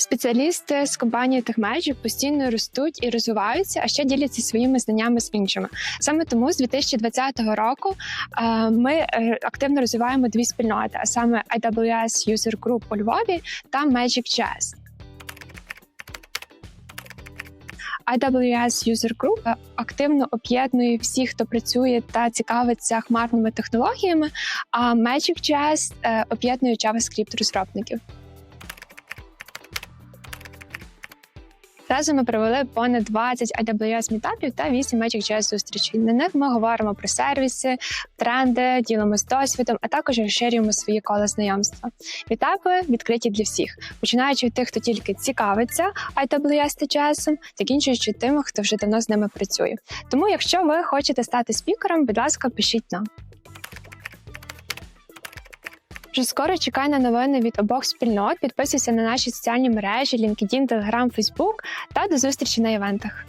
Спеціалісти з компанії TechMagic постійно ростуть і розвиваються, а ще діляться своїми знаннями з іншими. Саме тому з 2020 року е, ми е, активно розвиваємо дві спільноти, а саме AWS User Group у Львові та Magic Jazz. AWS User Group активно об'єднує всіх, хто працює та цікавиться хмарними технологіями, а Magic Jazz е, об'єднує JavaScript розробників. Разом ми провели понад 20 AWS мітапів та 8 Magic Jazz зустрічей. На них ми говоримо про сервіси, тренди, ділимось досвідом, а також розширюємо свої кола знайомства. Мітапи відкриті для всіх, починаючи від тих, хто тільки цікавиться AWS та Jazz, закінчуючи тими, хто вже давно з ними працює. Тому, якщо ви хочете стати спікером, будь ласка, пишіть нам. Вже скоро чекай на новини від обох спільнот. Підписуйся на наші соціальні мережі: LinkedIn, Telegram, Facebook та до зустрічі на івентах.